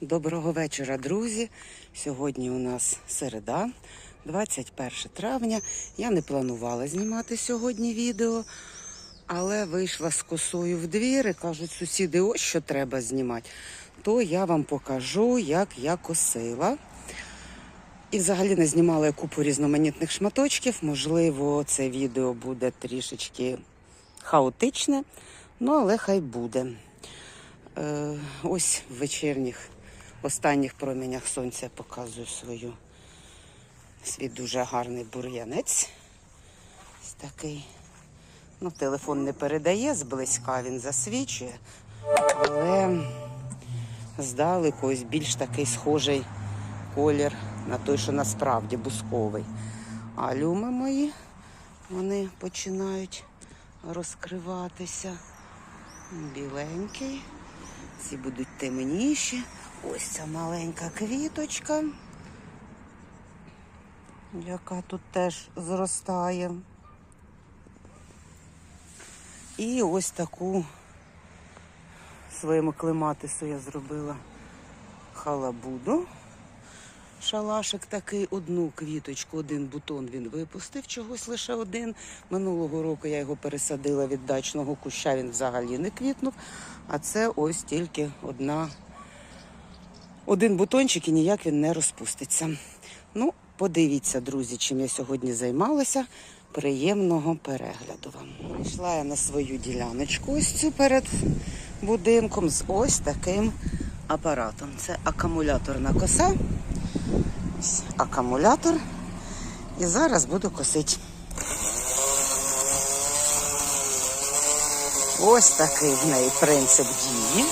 Доброго вечора, друзі. Сьогодні у нас середа, 21 травня. Я не планувала знімати сьогодні відео, але вийшла з косою в двір і кажуть, сусіди, ось що треба знімати. То я вам покажу, як я косила. І взагалі не знімала купу різноманітних шматочків. Можливо, це відео буде трішечки хаотичне, ну але хай буде. Е, ось в вечірніх останніх промінях сонця показую свою свій дуже гарний бур'янець. Такий. Ну, телефон не передає зблизька, він засвічує, але здалеку ось більш такий схожий колір на той, що насправді бусковий. А люми мої, вони починають розкриватися. Біленький. Ці будуть темніші. Ось ця маленька квіточка, яка тут теж зростає. І ось таку своєму клематису я зробила халабуду. Шалашик такий, одну квіточку, один бутон він випустив, чогось лише один. Минулого року я його пересадила від дачного куща, він взагалі не квітнув. А це ось тільки одна, один бутончик і ніяк він не розпуститься. Ну, подивіться, друзі, чим я сьогодні займалася. Приємного перегляду вам. Прийшла я на свою діляночку ось цю перед будинком з ось таким апаратом. Це акумуляторна коса. Ось акумулятор. І зараз буду косити. Ось такий в неї принцип дії.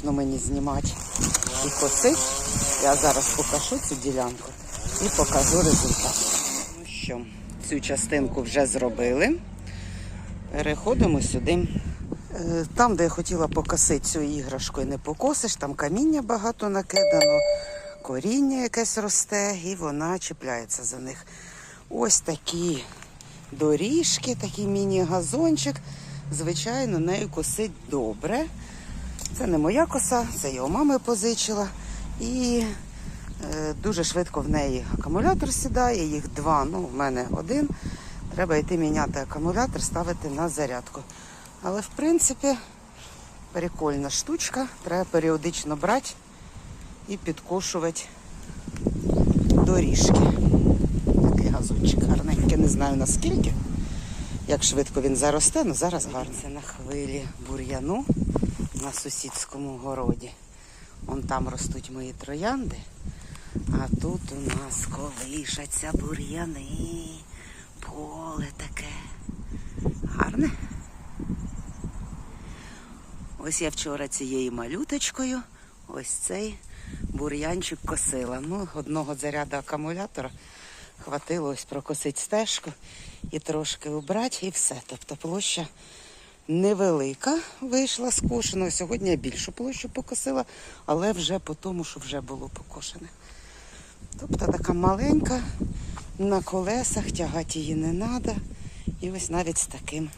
Незручно мені знімати і косити. Я зараз покажу цю ділянку і покажу результат. Ну що, цю частинку вже зробили. Переходимо сюди. Е, Там, де я хотіла покосити цю іграшку, і не покосиш, там каміння багато накидано, коріння якесь росте, і вона чіпляється за них. Ось такі доріжки, такий міні-газончик. Звичайно, нею косить добре. Це не моя коса, це я у мами позичила. І е, дуже швидко в неї акумулятор сідає, їх два, ну в мене один. Треба йти міняти акумулятор, ставити на зарядку. Але в принципі прикольна штучка. Треба періодично брати і підкошувати доріжки. Такий газончик гарненький, не знаю наскільки. Як швидко він заросте, але зараз гарно. Це на хвилі бур'яну на сусідському городі. Вон там ростуть мої троянди, а тут у нас колишаться бур'яни. Поле таке. Гарне. Ось я вчора цією малюточкою ось цей бур'янчик косила. Ну, одного заряду акумулятора хватило ось прокосити стежку і трошки убрати, і все. Тобто площа невелика вийшла скошена. Сьогодні я більшу площу покосила, але вже по тому, що вже було покошене. Тобто така маленька, на колесах, тягати її не треба. І ось навіть з таким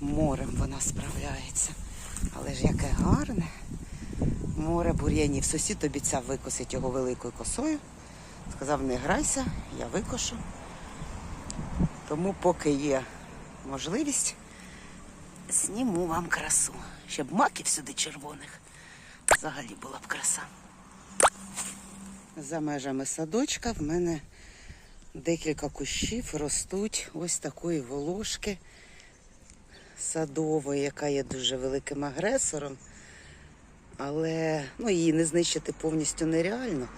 морем вона справляється. Але ж яке гарне море бур'янів. Сусід обіцяв викосити його великою косою. Сказав, не грайся, я викошу. Тому поки є можливість, зніму вам красу. Щоб маків сюди червоних. Взагалі була б краса. За межами садочка в мене декілька кущів ростуть ось такої волошки садової, яка є дуже великим агресором. Але ну, її не знищити повністю нереально.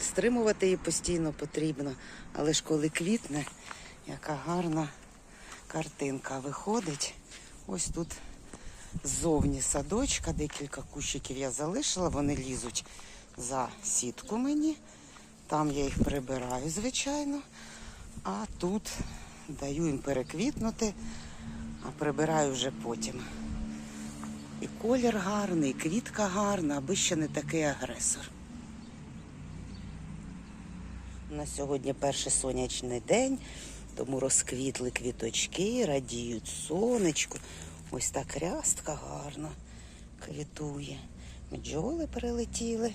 Стримувати її постійно потрібно. Але ж коли квітне, яка гарна картинка виходить. Ось тут ззовні садочка, декілька кущиків я залишила, вони лізуть за сітку мені. Там я їх прибираю, звичайно. А тут даю їм переквітнути, а прибираю вже потім. І колір гарний, і квітка гарна, аби ще не такий агресор. На сьогодні перший сонячний день, тому розквітли квіточки, радіють сонечку. Ось так рястка гарно квітує. Бджоли прилетіли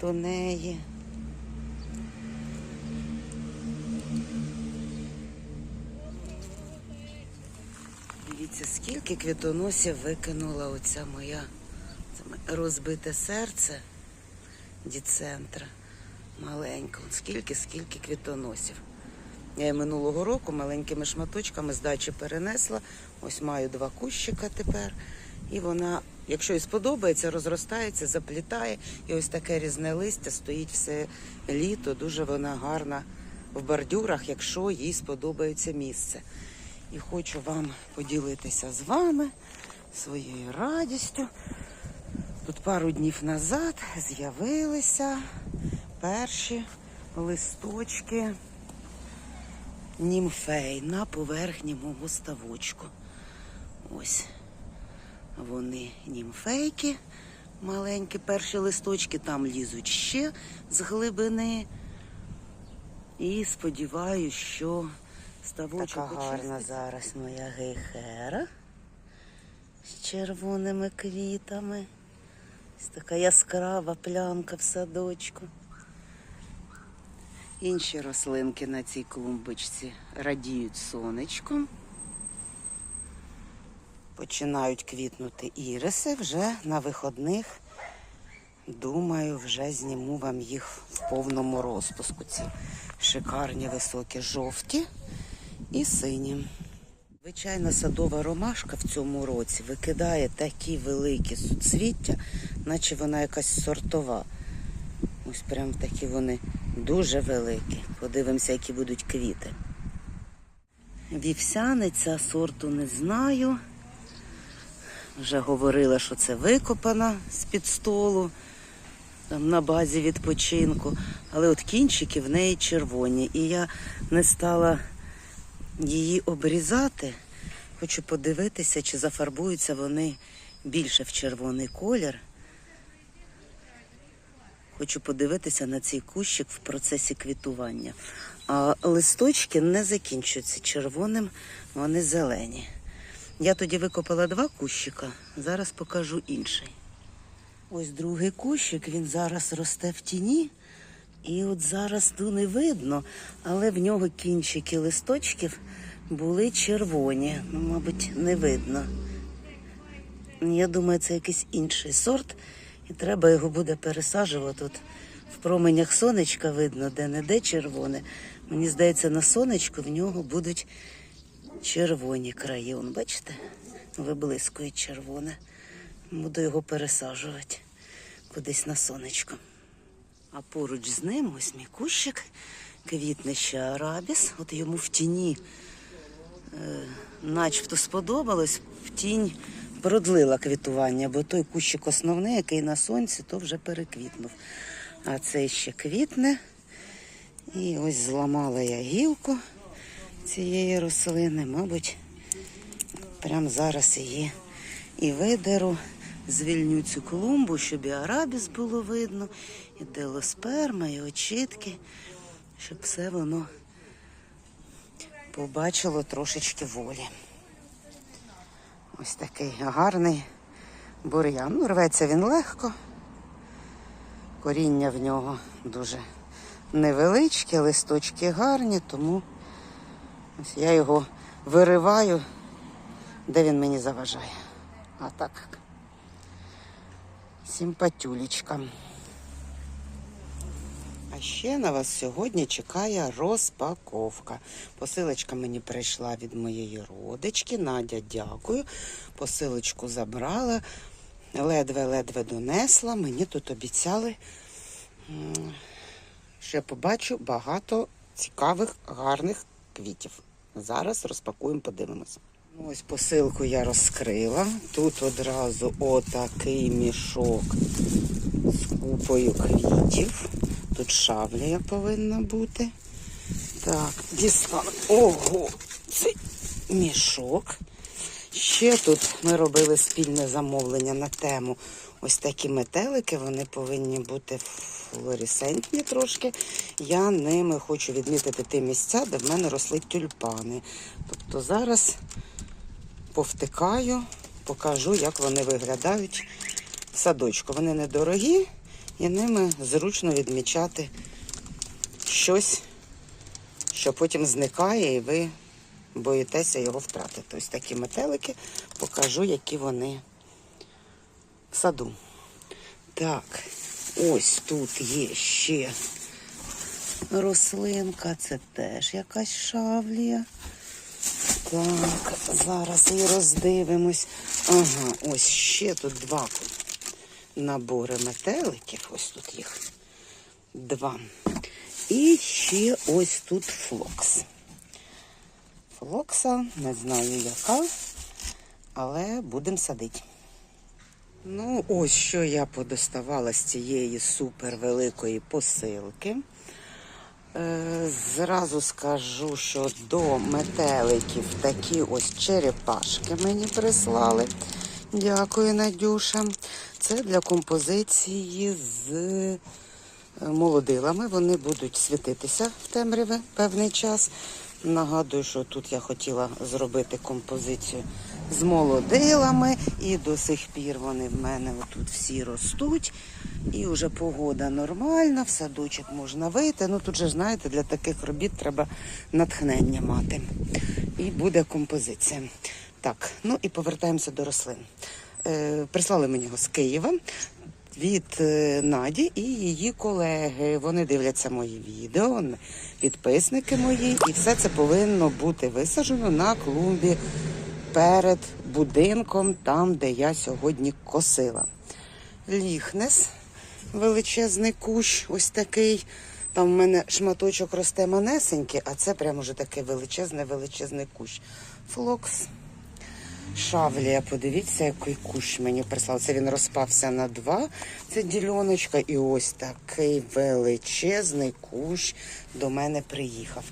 до неї. Дивіться, скільки квітоносів викинула оця моя розбите серце діцентра. Маленька. Скільки, скільки квітоносів. Я минулого року маленькими шматочками з дачі перенесла. Ось маю два кущика тепер. І вона, якщо їй сподобається, розростається, заплітає. І ось таке різне листя стоїть все літо. Дуже вона гарна в бордюрах, якщо їй сподобається місце. І хочу вам поділитися з вами своєю радістю. Тут пару днів назад з'явилися перші листочки німфей на поверхні мого ставочку. Ось вони німфейки, маленькі перші листочки, там лізуть ще з глибини. І сподіваюся, що ставочок така гарна зараз моя гейхера з червоними квітами. Ось така яскрава плямка в садочку. Інші рослинки на цій клумбочці радіють сонечком. Починають квітнути іриси вже на виходних. Думаю, вже зніму вам їх в повному розпуску. Ці шикарні високі жовті і сині. Звичайна садова ромашка в цьому році викидає такі великі суцвіття, наче вона якась сортова. Ось прям такі вони дуже великі. Подивимося, які будуть квіти. Вівсяниця сорту не знаю. Вже говорила, що це викопана з-під столу там на базі відпочинку. Але от кінчики в неї червоні. І я не стала її обрізати. Хочу подивитися, чи зафарбуються вони більше в червоний колір. Хочу подивитися на цей кущик в процесі квітування. А листочки не закінчуються червоним, вони зелені. Я тоді викопала два кущика, зараз покажу інший. Ось другий кущик, він зараз росте в тіні. І от зараз ну, не видно, але в нього кінчики листочків були червоні. Ну, мабуть, не видно. Я думаю, це якийсь інший сорт, і треба його буде пересаджувати. Тут в променях сонечка видно, де не де червоне. Мені здається, на сонечку в нього будуть червоні краї. Он, бачите? Виблискує червоне. Буду його пересаджувати кудись на сонечко. А поруч з ним ось мій кущик, квітне арабіс. От йому в тіні е, начебто сподобалось, в тінь продлила квітування, бо той кущик основний, який на сонці, то вже переквітнув. А цей ще квітне. І ось зламала я гілку цієї рослини, мабуть, прямо зараз її і видеру. Звільню цю клумбу, щоб і арабіс було видно, і делосперма, і очітки, щоб все воно побачило трошечки волі. Ось такий гарний бур'ян. Ну, рветься він легко. Коріння в нього дуже невеличке, листочки гарні, тому ось я його вириваю, де він мені заважає. А так симпатюлечка. Ще на вас сьогодні чекає розпаковка. Посилочка мені прийшла від моєї родички. Надя, дякую. Посилочку забрала, ледве-ледве донесла. Мені тут обіцяли, що побачу багато цікавих, гарних квітів. Зараз розпакуємо, подивимося. Ну, Ось посилку я розкрила. Тут одразу отакий мішок з купою квітів. Тут шавлія повинна бути. Так, дістала. Ого, цей мішок. Ще тут ми робили спільне замовлення на тему. Ось такі метелики, вони повинні бути флуоресцентні трошки. Я ними хочу відмітити ті місця, де в мене росли тюльпани. Тобто зараз повтикаю, покажу, як вони виглядають в садочку. Вони недорогі, і ними зручно відмічати щось, що потім зникає, і ви боїтеся його втратити. Ось такі метелики покажу, які вони в саду. Так, ось тут є ще рослинка, це теж якась шавлія. Так, зараз її роздивимось. Ага, ось ще тут два набори метеликів. Ось тут їх два. І ще ось тут флокс. Флокса, не знаю яка, але будемо садити. Ну, ось що я подоставала з цієї супервеликої посилки. Е, Зразу скажу, що до метеликів такі ось черепашки мені прислали. Дякую, Надюша. Це для композиції з е, молодилами. Вони будуть світитися в темряві певний час. Нагадую, що тут я хотіла зробити композицію з молодилами, і до сих пір вони в мене отут всі ростуть. І вже погода нормальна, в садочок можна вийти. Ну тут же знаєте, для таких робіт треба натхнення мати. І буде композиція. Так, ну і повертаємося до рослин. Е, прислали мені його з Києва від е, Наді і її колеги. Вони дивляться мої відео, підписники мої, і все це повинно бути висаджено на клумбі перед будинком, там, де я сьогодні косила. Ліхнес, величезний кущ, ось такий. Там в мене шматочок росте манесенький, а це прямо вже такий величезний, величезний кущ. Флокс. Шавлія, подивіться, який кущ мені прислав. Це він розпався на два. Це діляночка. І ось такий величезний кущ до мене приїхав.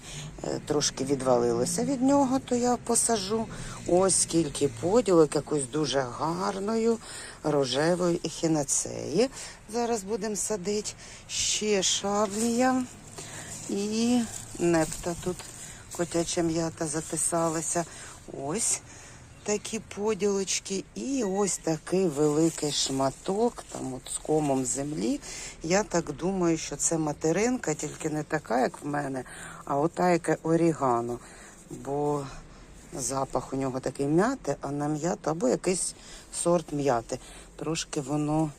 Е, Трошки відвалилося від нього, то я посажу. Ось скільки поділок, якось дуже гарною, рожевою ехінацеї. Зараз будемо садити. Ще шавлія і непта тут котяча м'ята записалася. Ось такі поділочки, і ось такий великий шматок, там от з комом землі. Я так думаю, що це материнка, тільки не така, як в мене, а ота, яке орігано. Бо запах у нього такий м'яти, а на м'яту, або якийсь сорт м'яти. Трошки воно.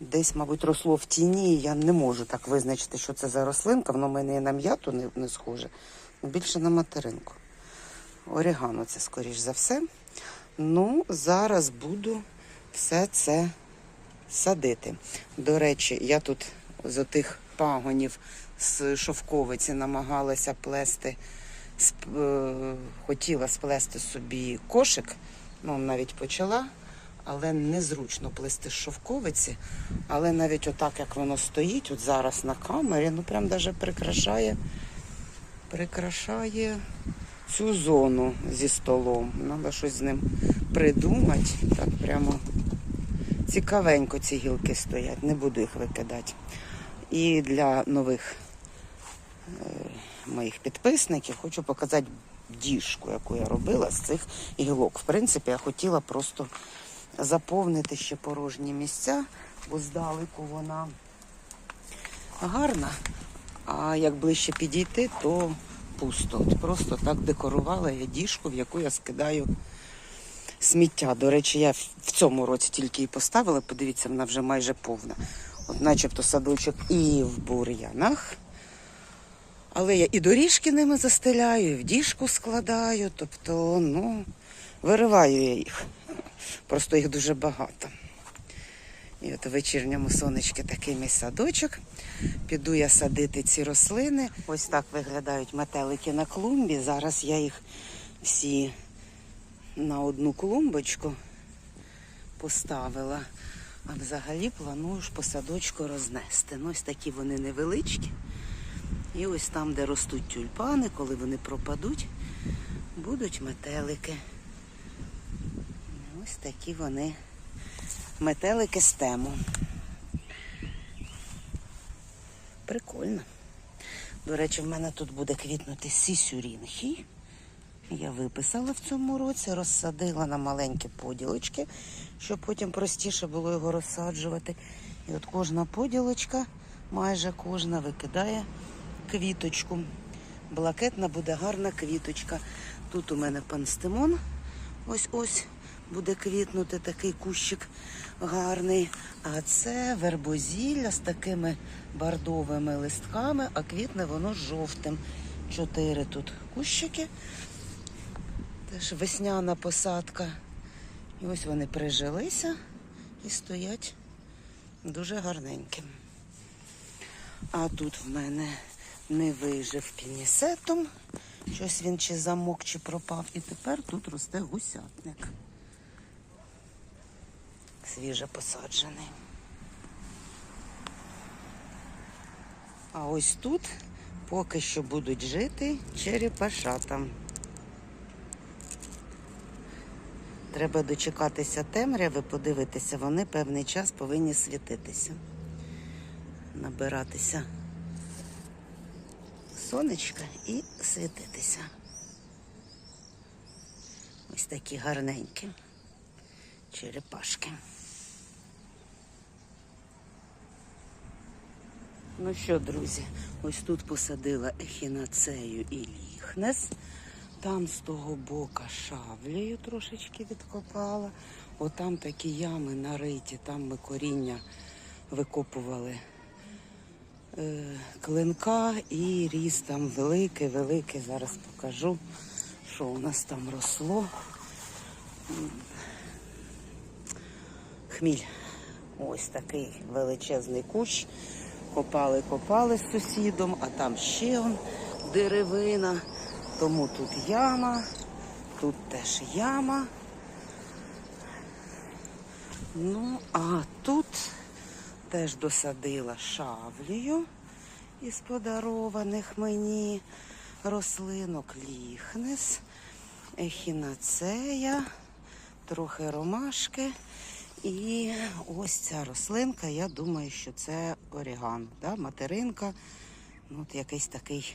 Десь, мабуть, росло в тіні, я не можу так визначити, що це за рослинка. Воно в мене і на м'яту не, не схоже, більше на материнку. Орігано це, скоріш за все. Ну, зараз буду все це садити. До речі, я тут з отих пагонів з шовковиці намагалася плести, сп- е, хотіла сплести собі кошик, ну навіть почала, але незручно плести з шовковиці. Але навіть отак, як воно стоїть, от зараз на камері, ну прям даже прикрашає, прикрашає цю зону зі столом. Треба щось з ним придумати. Так прямо цікавенько ці гілки стоять, не буду їх викидати. І для нових е, моїх підписників хочу показати діжку, яку я робила з цих гілок. В принципі, я хотіла просто заповнити ще порожні місця, бо здалеку вона гарна. А як ближче підійти, то пусто. От Просто так декорувала я діжку, в яку я скидаю сміття. До речі, я в- в цьому році тільки її поставила. Подивіться, вона вже майже повна. От начебто садочок і в бур'янах. Але я і доріжки ними застеляю, і в діжку складаю. Тобто, ну, вириваю я їх. Просто їх дуже багато. І от у вечірньому сонечки такий мій садочок. Піду я садити ці рослини. Ось так виглядають метелики на клумбі. Зараз я їх всі на одну клумбочку поставила. А взагалі планую ж по садочку рознести. Ну, ось такі вони невеличкі. І ось там, де ростуть тюльпани, коли вони пропадуть, будуть метелики. Ось такі вони метелики з тему. Прикольно. До речі, в мене тут буде квітнути сісюрінхі. Я виписала в цьому році, розсадила на маленькі поділочки, щоб потім простіше було його розсаджувати. І от кожна поділочка, майже кожна викидає квіточку. Блакитна буде гарна квіточка. Тут у мене панстимон. Ось ось буде квітнути такий кущик гарний. А це вербозілля з такими бордовими листками, а квітне воно жовтим. Чотири тут кущики. Теж весняна посадка. І ось вони прижилися і стоять дуже гарненьким. А тут в мене не вижив пінісетом. Щось він чи замок, чи пропав. І тепер тут росте гусятник. Свіже посаджений. А ось тут поки що будуть жити черепашата. Треба дочекатися темряви, подивитися, вони певний час повинні світитися, набиратися сонечка і світитися. Ось такі гарненькі черепашки. Ну що, друзі, ось тут посадила ехінацею і ліхнес. Там з того бока шавлею трошечки відкопала. Отам такі ями нариті, там ми коріння викопували е, клинка і ріс там великий, великий. Зараз покажу, що у нас там росло. Хміль. Ось такий величезний кущ. Копали, копали з сусідом, а там ще он деревина. Тому тут яма, тут теж яма. Ну, а тут теж досадила шавлію із подарованих мені рослинок ліхнес, ехінацея, трохи ромашки. І ось ця рослинка, я думаю, що це оріган, да? материнка. Ну, от якийсь такий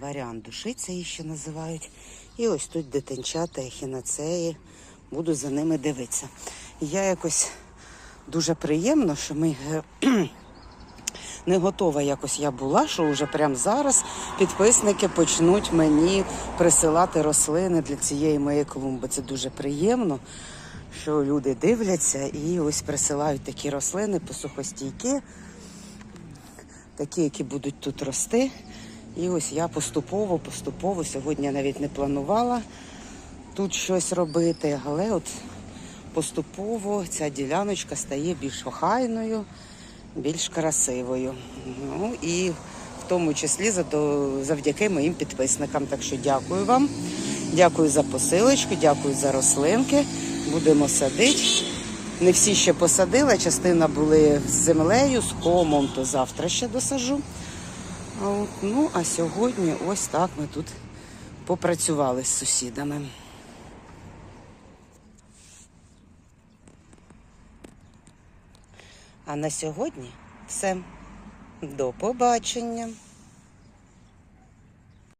варіант душиця її ще називають. І ось тут дитинчата ехінацеї. Буду за ними дивитися. Я якось дуже приємно, що ми е, не готова якось я була, що вже прямо зараз підписники почнуть мені присилати рослини для цієї моєї клумби. Це дуже приємно, що люди дивляться і ось присилають такі рослини посухостійкі, такі, які будуть тут рости. І ось я поступово, поступово сьогодні навіть не планувала тут щось робити, але от поступово ця діляночка стає більш охайною, більш красивою. Ну і в тому числі завдяки моїм підписникам. Так що дякую вам. Дякую за посилочку, дякую за рослинки. Будемо садити. Не всі ще посадила, частина були з землею, з комом, то завтра ще досажу. Ну, а сьогодні ось так ми тут попрацювали з сусідами. А на сьогодні все. До побачення.